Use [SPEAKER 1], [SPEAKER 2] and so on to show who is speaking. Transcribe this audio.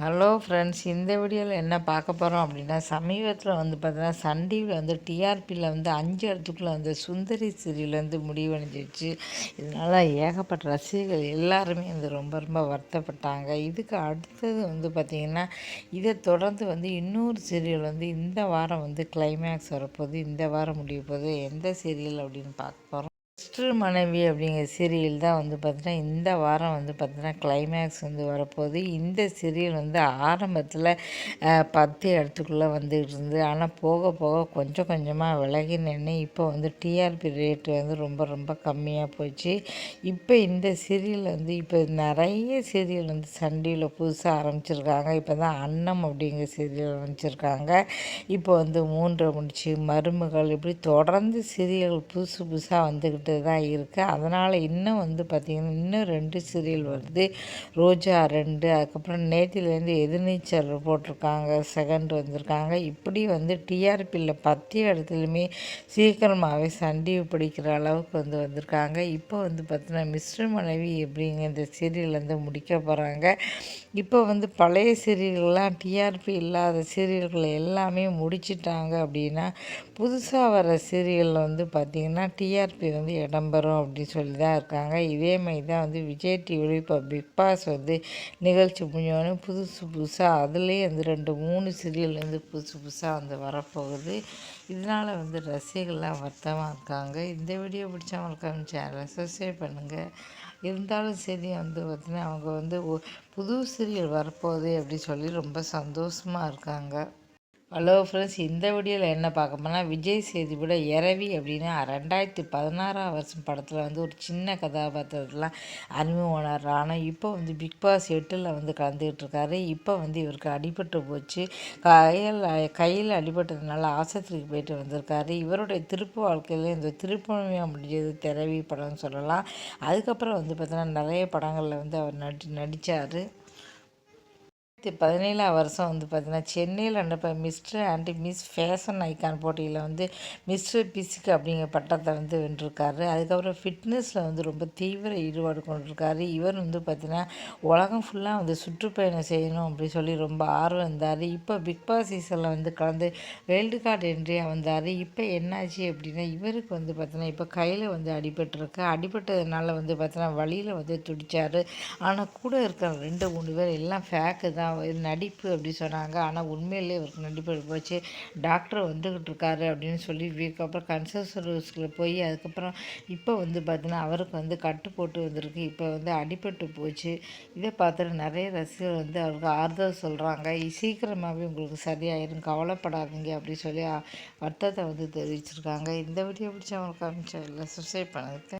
[SPEAKER 1] Hello friends இந்த வீடியோவில் என்ன பார்க்க போகிறோம் அப்படின்னா சமீபத்தில் வந்து பார்த்தீங்கன்னா சன் டிவியில் வந்து டிஆர்பியில் வந்து அஞ்சு இடத்துக்குள்ளே வந்து சுந்தரி சீரியல் வந்து முடிவடைஞ்சிச்சு இதனால் ஏகப்பட்ட ரசிகர்கள் எல்லாருமே வந்து ரொம்ப ரொம்ப வருத்தப்பட்டாங்க. இதுக்கு அடுத்தது வந்து பார்த்திங்கன்னா இதை தொடர்ந்து வந்து இன்னொரு சீரியல் வந்து இந்த வாரம் வந்து கிளைமேக்ஸ் வரப்போகுது இந்த வாரம் முடிய போகுது. எந்த சீரியல் அப்படின்னு பார்க்க போகிறோம் மிஸ்டர் மனைவி அப்படிங்கிற சீரியல் தான் வந்து பார்த்தீங்கன்னா இந்த வாரம் வந்து பார்த்திங்கன்னா கிளைமேக்ஸ் வந்து வரப்போகுது. இந்த சீரியல் வந்து ஆரம்பத்தில் பத்து இடத்துக்குள்ளே வந்துகிட்டு இருந்து ஆனால் போக போக கொஞ்சம் கொஞ்சமாக விலகி நின்று இப்போ வந்து டிஆர்பி ரேட்டு வந்து ரொம்ப ரொம்ப கம்மியாக போச்சு. இப்போ இந்த சீரியல் வந்து இப்போ நிறைய சீரியல் வந்து சண்டியில் புதுசாக ஆரம்பிச்சிருக்காங்க. இப்போ தான் அன்னம் அப்படிங்கிற சீரியல் ஆரம்பிச்சிருக்காங்க. இப்போ வந்து மூன்றை முடிச்சு மருமகள் இப்படி தொடர்ந்து சீரியல் புதுசு புதுசாக வந்துக்கிட்டு தான் இருக்குது அதனால் இன்னும் வந்து பார்த்திங்கன்னா இன்னும் ரெண்டு சீரியல் வருது. ரோஜா ரெண்டு அதுக்கப்புறம் நேத்திலேருந்து எதிர்நீச்சல் போட்டிருக்காங்க செகண்ட் வந்திருக்காங்க. இப்படி வந்து டிஆர்பியில் பத்து இடத்துலையுமே சீக்கிரமாகவே சண்டிவு பிடிக்கிற அளவுக்கு வந்து வந்திருக்காங்க. இப்போ வந்து பார்த்திங்கன்னா மிஸ்டர் மனைவி எப்படிங்க இந்த சீரியல் வந்து முடிக்க போகிறாங்க இப்போ வந்து பழைய சீரியல்கள்லாம் டிஆர்பி இல்லாத சீரியல்களை எல்லாமே முடிச்சிட்டாங்க அப்படின்னா புதுசாக வர சீரியலில் வந்து பார்த்திங்கன்னா டிஆர்பி வந்து விளம்பரம் அப்படின்னு சொல்லி தான் இருக்காங்க. இதே மாதிரி தான் வந்து விஜய் டிவியில் இப்போ பிக் பாஸ் வந்து நிகழ்ச்சி முடிஞ்சோடனே புதுசு புதுசாக அதுலேயே வந்து ரெண்டு மூணு சீரியல் வந்து புதுசு புதுசாக வந்து வரப்போகுது. இதனால் வந்து ரசிகர்கள்லாம் வருத்தமாக இருக்காங்க. இந்த வீடியோ பிடிச்சவங்களுக்கு சேனலை சப்ஸ்கிரைப் பண்ணுங்கள் இருந்தாலும் சரி வந்து பார்த்திங்கன்னா அவங்க வந்து புது சீரியல் வரப்போகுது அப்படின்னு சொல்லி ரொம்ப சந்தோஷமாக இருக்காங்க. ஹலோ ஃப்ரெண்ட்ஸ் இந்த வீடியோவில் என்ன பார்க்க போனால் விஜய் சேதுபட இரவி அப்படின்னா ரெண்டாயிரத்தி பதினாறாம் வருஷம் படத்தில் வந்து ஒரு சின்ன கதாபாத்திரத்தில் அறிமுகம் ஆனால் இப்போ வந்து பிக் பாஸ் எட்டில் வந்து கலந்துக்கிட்டு இருக்காரு. இப்போ வந்து இவருக்கு அடிபட்டு போச்சு. கையில் கையில் அடிபட்டதுனால ஆஸ்பத்திரிக்கு போயிட்டு வந்திருக்காரு. இவருடைய திருப்பு வாழ்க்கையில் இந்த திருப்பணியாக முடிஞ்சது திரவி படம்னு சொல்லலாம். அதுக்கப்புறம் வந்து பார்த்தீங்கன்னா நிறைய படங்களில் வந்து அவர் நடி நடித்தார் பதினேழாம் வருஷம் வந்து பார்த்திங்கன்னா சென்னையில் நடப்ப Mr and Miss fashion icon போட்டியில் வந்து மிஸ்டர் பிசிக் அப்படிங்கிற பட்டத்தை வந்து வென்றிருக்காரு. அதுக்கப்புறம் ஃபிட்னஸில் வந்து ரொம்ப தீவிர ஈடுபாடு கொண்டிருக்காரு. இவர் வந்து பார்த்திங்கன்னா உலகம் ஃபுல்லாக வந்து சுற்றுப்பயணம் செய்யணும் அப்படின்னு சொல்லி ரொம்ப ஆர்வம் இருந்தார். இப்போ பிக் பாஸ் சீசனில் வந்து கலந்து வேர்ல்டு கார்டு என்ட்ரியாக வந்தார். இப்போ என்னாச்சு அப்படின்னா இவருக்கு வந்து பார்த்தீங்கன்னா இப்போ கையில் வந்து அடிபட்டிருக்கு. அடிபட்டதுனால வந்து பார்த்தீங்கன்னா வழியில் வந்து துடித்தார் ஆனால் கூட இருக்கிற ரெண்டு மூணு பேர் எல்லாம் ஃபேக்கு தான். நடிப்பு அப்படி சொன்னாங்க. ஆனால் உண்மையிலே இவருக்கு நடிப்பு போச்சு. டாக்டர் வந்துக்கிட்டு இருக்காரு அப்படின்னு சொல்லி வீக்கப்புறம் கன்சல்ட் போய் அதுக்கப்புறம் இப்போ வந்து பார்த்தீங்கன்னா அவருக்கு வந்து கட்டு போட்டு வந்திருக்கு. இப்போ வந்து அடிபட்டு போச்சு. இதை பார்த்துட்டு நிறைய ரசிகர் வந்து அவருக்கு ஆறுதல் சொல்கிறாங்க சீக்கிரமாகவே உங்களுக்கு சரியாயிரும். கவலைப்படாதீங்க. அப்படின்னு சொல்லி வருத்தத்தை வந்து தெரிவிச்சிருக்காங்க. இந்த வீடியோ பிடிச்சவங்களுக்கு அமைச்சர் இல்லை சப்ஸ்கிரைப் பண்ணுறது